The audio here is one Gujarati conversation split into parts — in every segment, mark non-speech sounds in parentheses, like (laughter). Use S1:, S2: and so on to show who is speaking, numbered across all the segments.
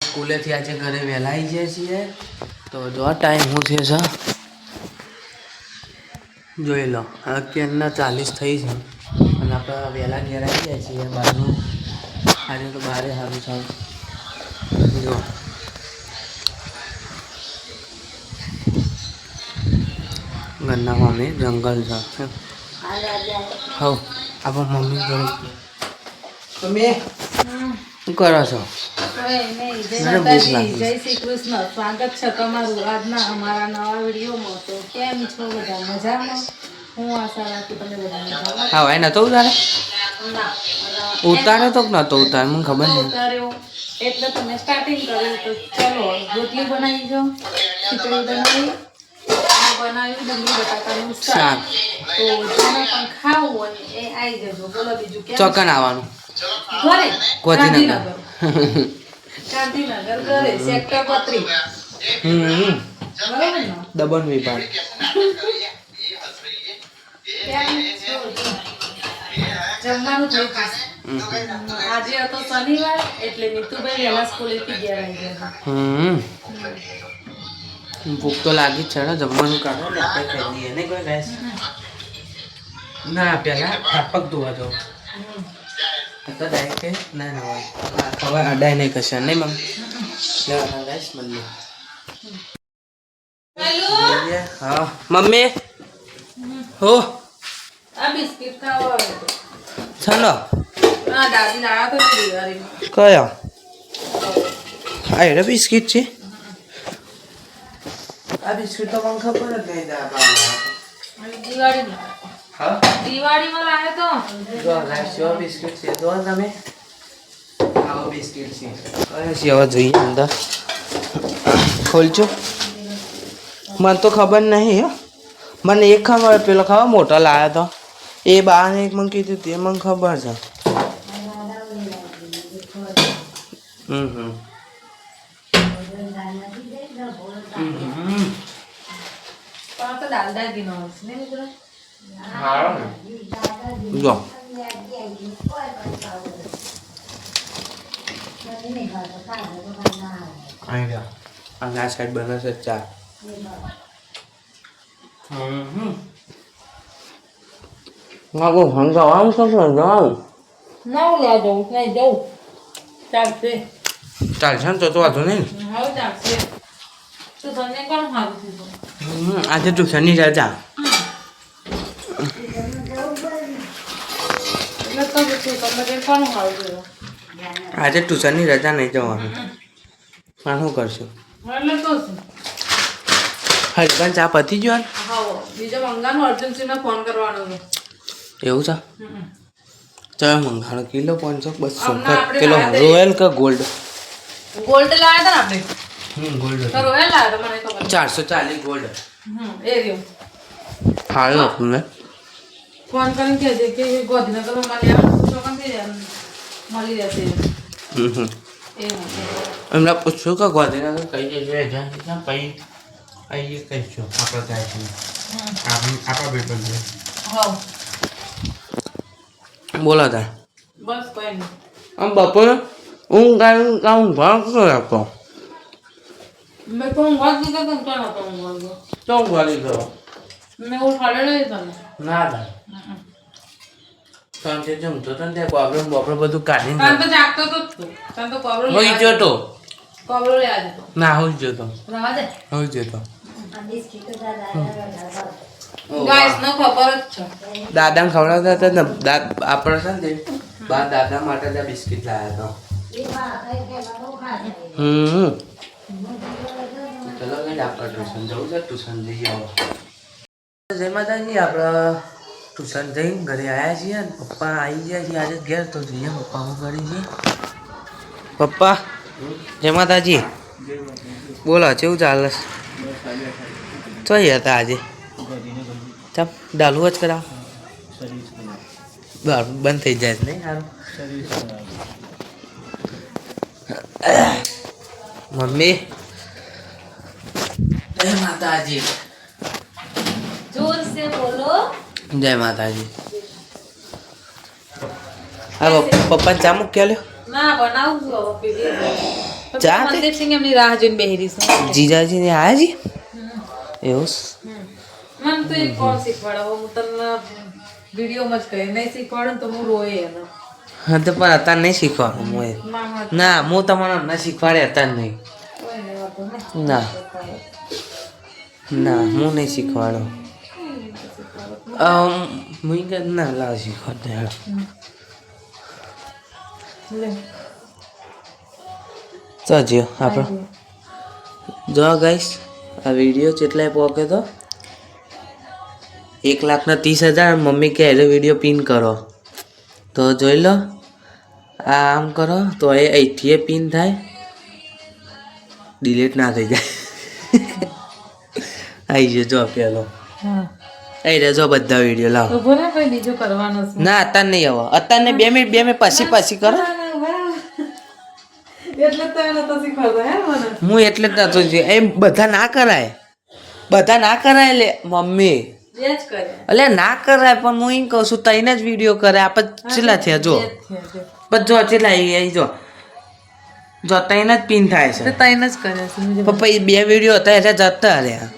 S1: સ્કૂલેથી આજે ઘરે વહેલા આવી ગયા છીએ. તો જો, ટાઈમ શું થયો છે? જોઈ લો અત્યારના ચાલીસ થઈ છે. અને આપણે વહેલા ઘેર આવી ગયા છીએ બહારનું આજે તો બહારે સારું સારું જો. ઘરના મમ્મી જંગલ છે. હવ આપો મમ્મી જોડે તમે શું કરો છો.
S2: જય શ્રી કૃષ્ણ. સ્વાગત છે તમારું આજના અમારા નવા વિડીયોમાં. તો કેમ છો બધા? મજામાં? હું આશા રાખું તમે બધા
S1: હા ભાઈ નતો ઉતારે?
S2: ના
S1: તો નતો ઉતારે મને ખબર નહીં.
S2: ઉતાર્યો. એટલે તમે સ્ટાર્ટિંગ કર્યું. તો ચલો રોટલી બનાવી જો. ખીચડી બનાવી. બનાવ્યું ડુંગળી બટાકાનું શાક.
S1: શાક.
S2: તો જેને પણ ખાવું હોય એ આવી જજો. બોલો બીજું કેમ?
S1: ચોકન આવવાનું
S2: ઘરે?
S1: ગોધીનગર.
S2: ગાંધીનગર. ઘરે. સેક્ટર
S1: હમ. દબન વિભાગ.
S2: જમવાનું થઈ આજે હતો શનિવાર એટલે નીતુભાઈ વહેલા સ્કૂલેથી ગયા આવી ગયા
S1: હમ. ભૂખ તો લાગી જ છે ને જમવાનું કાઢો. ને આપણે ખાઈ લઈએ ને કોઈ ગેસ ના પેલા થાપક ધોવા જાઉં તો ડાયરેક્ટ ના ના હોય. હવે અડાય નહીં કશે નહીં મમ લેવાના ગેસ મમ્મી. હા. મમ્મી? હો?
S2: આ બિસ્કિટ ખાવા દિવાળીમાં
S1: કયો? આ એનો બિસ્કિટ છે. આ બિસ્કિટ તો મને ખબર જ નહીં
S2: અને દિવાળીમાં.
S1: હા?
S2: દિવાળીમાં લાવ્યો તો?
S1: જો રાશિયો બિસ્કિટ છે. જો તમે. આવો બિસ્કિટ છે. કયા છે હવે જોઈએ અંદર. ખોલજો. મને તો ખબર નહીં મને એક ખબર પેલો ખબર મોટો લાવ્યો તો. એ બાને એક મને કીધું તે મને ખબર છે. હમ હમ. હમ
S2: પણ આ તો દાલદા ઘીનો હોય છે ને મિત્રો
S1: હારો ને જો અહીં ગયા અને આ સાઈડ બને છે ચા
S2: ચાલશે
S1: ને. તો તો વાંધો નહીં
S2: તો
S1: આજે રજા.
S2: તો સારું થયું?
S1: આજે ટ્યુશનની રજા નહીં જવાનું. પણ શું કરશું?
S2: તો
S1: ચા પતી ગયો?
S2: બીજો મંગાનો અર્જન્સીને ફોન કરવાનો
S1: એવું છે. ચાલો મંગાણો કિલો પાંચસો બસો કિલો રોયલ કે ગોલ્ડ?
S2: ગોલ્ડ લાવ્યા હતા ને આપણે?
S1: હમ ગોલ્ડ
S2: રોયલ લાવ્યા મને ખબર
S1: ચારસો ચાલીસ ગોલ્ડ
S2: હમ એ રહ્યું.
S1: હાલ આપણને
S2: ફોન કરીને કહેજે કે થઈ જાય મળી જશે
S1: હમ હમ.
S2: એવું
S1: એમને પૂછ્યું કે ગોધીનગર કઈ જગ્યાએ પછી અહીં કહીશું આપણે જાય છે. આપણા પેપર છે.
S2: હા
S1: તા.
S2: બસ કોઈ નહીં.
S1: આમ બપોરે ઊંઘ કામ ભાવ કરો આપો
S2: મેં તો ઊંઘવા દીધા તને ક્યાં હતો ઊંઘવા
S1: તો
S2: મેં તને?
S1: ના થાય ત્રણ તે જમતો તો ને ત્યાં કોબરો બોબરો બધું કાઢી
S2: તને તો જાગતો તો તને તો કોબરો
S1: હોઈ તો.
S2: કોબરો જતો
S1: ના હોઈ ગયો તો.
S2: રવા દે.
S1: હોઈ ગયો તો.
S2: ખબર જ છે.
S1: ખવડાવતા હતા ને દાદ આપણે છે ને તે બા દાદા માટે બિસ્કિટ લાવ્યા હતા. હમ. ચલો ને આપણે ટ્યુશન જવું છે ટ્યુશન જઈએ આવો. જય માતાજી આપણે ટ્યુશન જઈને ઘરે આવ્યા છીએ ને પપ્પા આવી ગયા છીએ આજે ઘેર તો જઈએ પપ્પા હું કરી છીએ પપ્પા જય માતાજી બોલો કેવું ચાલે? ચોઈ હતા આજે? ચમ ડાલુ જ કરાવ? બંધ થઈ જાય નહીં સારું મમ્મી. જય માતાજી.
S2: જોર સે બોલો.
S1: જય માતાજી. હા પપ્પા ચા મૂક્યા લ્યો
S2: ના બનાવું છું હવે
S1: ચા?
S2: મનદીપસિંહ એમની રાહ જોઈને બેહી છું.
S1: જીજાજી ને આયા જી એવું?
S2: મને તો એક કોણ શીખવાડે? હું તમને વિડીયોમાં જ કહી નહીં શીખવાડે તો હું રોય એનો.
S1: હા, તો પણ અત્યારે નહીં શીખવાનું હું.
S2: ના હું
S1: તમારો ના શીખવાડે અત્યારે નહીં. ના ના હું નહીં શીખવાડો હું કે ના લાવ શીખવાડે. તો જ્યો આપણો જો ગાઈશ આ વીડિયો જેટલાય પહોંચે તો, એક લાખના ત્રીસ હજાર મમ્મી કે એનો વીડિયો પિન કરો તો જોઈ લો આ આમ કરો તો એ અહીંથી પિન થાય. ડિલીટ ના થઈ જાય. (laughs) આવી જજો પેલો.
S2: હા.
S1: અહીં રહેજો બધા વીડિયો લાવો. ના અત્યારે નહીં આવો. અત્યારે બે મિનિટ બે મિનિટ પછી પછી કરો.
S2: હે
S1: એટલે જ નતો એમ બધા ના કરાય. બધા ના કરાય લે મમ્મી.
S2: જ
S1: એટલે ના કરાય પણ હું એમ કહું છું તઈને જ વીડિયો કરે. આપણે છેલ્લા થયા? જો.
S2: બે જ.
S1: છેલ્લા અહીં જો. જો તઈને જ પિન થાય છે.
S2: તઈને જ કરે છે
S1: પપ્પા એ બે વીડિયો હતા એટલે જતા રહ્યા.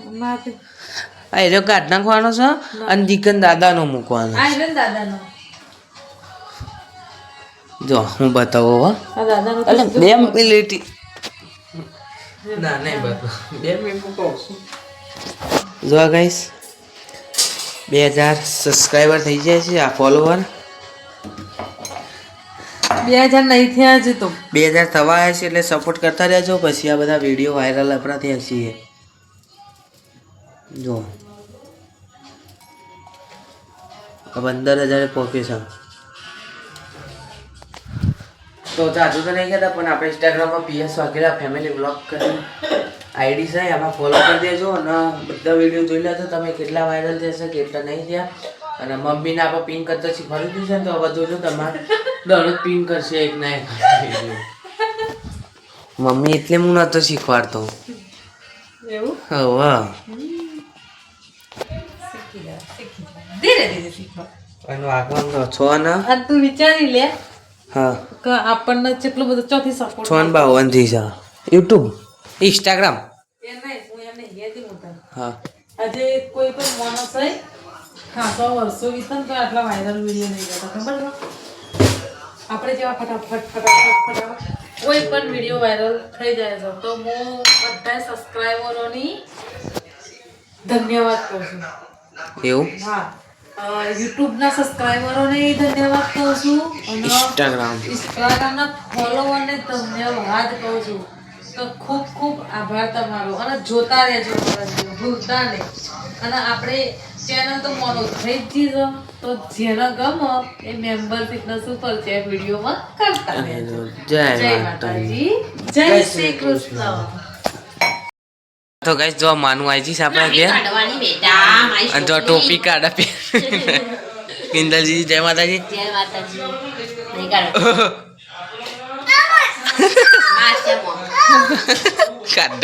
S1: આ રહ્યો કાઢ નાખવાનો છે અને દીકન દાદાનો મૂકવાનો
S2: દાદાનો.
S1: જો હું બતાવો હો. એટલે બે મિનિટ ના નહીં બતાવો. બે મિનિટ કહું છું. જો ગાઈસ. બે હજાર સબસ્ક્રાઈબર થઈ જાય છે આ ફોલોવર
S2: બે હજાર નહીં થયા છે તો.
S1: બે હજાર થવા આવ્યા છે એટલે સપોર્ટ કરતા રહેજો પછી આ બધા વીડિયો વાયરલ આપણા થયા છીએ. જો પંદર હજાર પોપ્યુલેશન તો જાજુ તો નહીં કહેતા પણ આપણે ઇન્સ્ટાગ્રામમાં પીએસ વાઘેલા ફેમિલી બ્લોગ કરી. આઈડી છે એમાં ફોલો કરી દેજો અને બધા વીડિયો જોઈ લેજો તમે કેટલા વાયરલ થશે કેટલા નહીં થયા. અને મમ્મીને આપણે પિન કરતા શીખવાડી દીધું છે તો હવે જોજો તમારે. દરરોજ પિન કરશે એક ના એક મમ્મી એટલે હું નતો શીખવાડતો.
S2: એવું? હા ધીરે ધીરે શીખો.
S1: એનો તો છો ને?
S2: તું વિચારી લે.
S1: હા.
S2: આપણને કેટલું બધું ચોથી સપોર્ટ
S1: છો ને બાવનથી છે યુટ્યુબ ઇન્સ્ટાગ્રામ
S2: હું આજે કોઈ પણ માણસ હોય ખાસો વર્ષો વિતન તો આટલા વાયરલ વીડિયો નહીં કરતા ખબર છે? આપણે જેવા ફટાફટ ફટાફટ ફટાફટ કોઈ પણ વીડિયો વાયરલ થઈ જાય છે તો હું બધા સબસ્ક્રાઈબરોની ધન્યવાદ કહું છું.
S1: એવું?
S2: હા. યુટ્યુબના સબસ્ક્રાઈબરોને ધન્યવાદ કહું છું અને
S1: ઇન્સ્ટાગ્રામ
S2: ઇન્સ્ટાગ્રામના ફોલોવરને ધન્યવાદ કહું છું. તો ખૂબ ખૂબ આભાર તમારો. અને જોતા રહેજો ભૂલતા નહીં. અને આપણે ચેનલ તો મોનોથાઈ જ છે તો જેને ગમો એ મેમ્બર ફિટનેસ ઉપર છે વિડીયોમાં કરતા રહેજો.
S1: જય માતાજી.
S2: જય શ્રી કૃષ્ણ.
S1: તો ગાઈસ જો માનુ આવી જઈશ આપણા ઘેર.
S3: કાઢવાની બેટા મારી
S1: અને જો ટોપી કાઢા પે કિંદલજી (laughs) જય માતાજી.
S3: જય માતાજી. નહીં કાઢો. (laughs) માં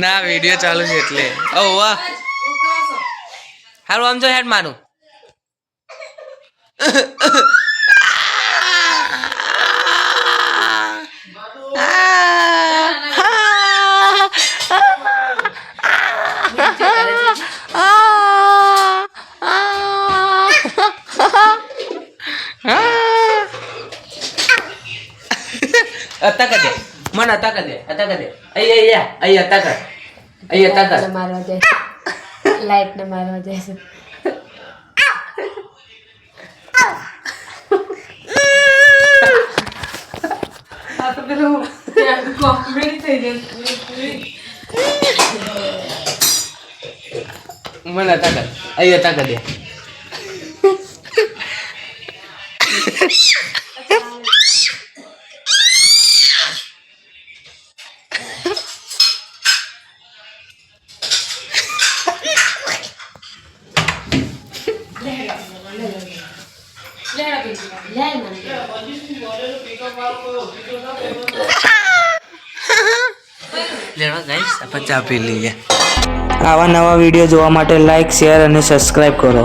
S3: ના
S1: વીડિયો ચાલુ છે એટલે ઓ વાહ હારું આમ જો હેડ મારું અતા કર દે મન અતા કર દે અતા કર દે અહીં અહીં અહીં અતા કર અહીં અતા કર
S3: લાઈટને મારવા જાય લાઈટને મારવા જાય છે.
S1: મને તાકાત અહીંયા તાકાત દે લેવા લઈએ આવા નવા વીડિયો જોવા માટે લાઈક શેર અને સબસ્ક્રાઈબ કરો.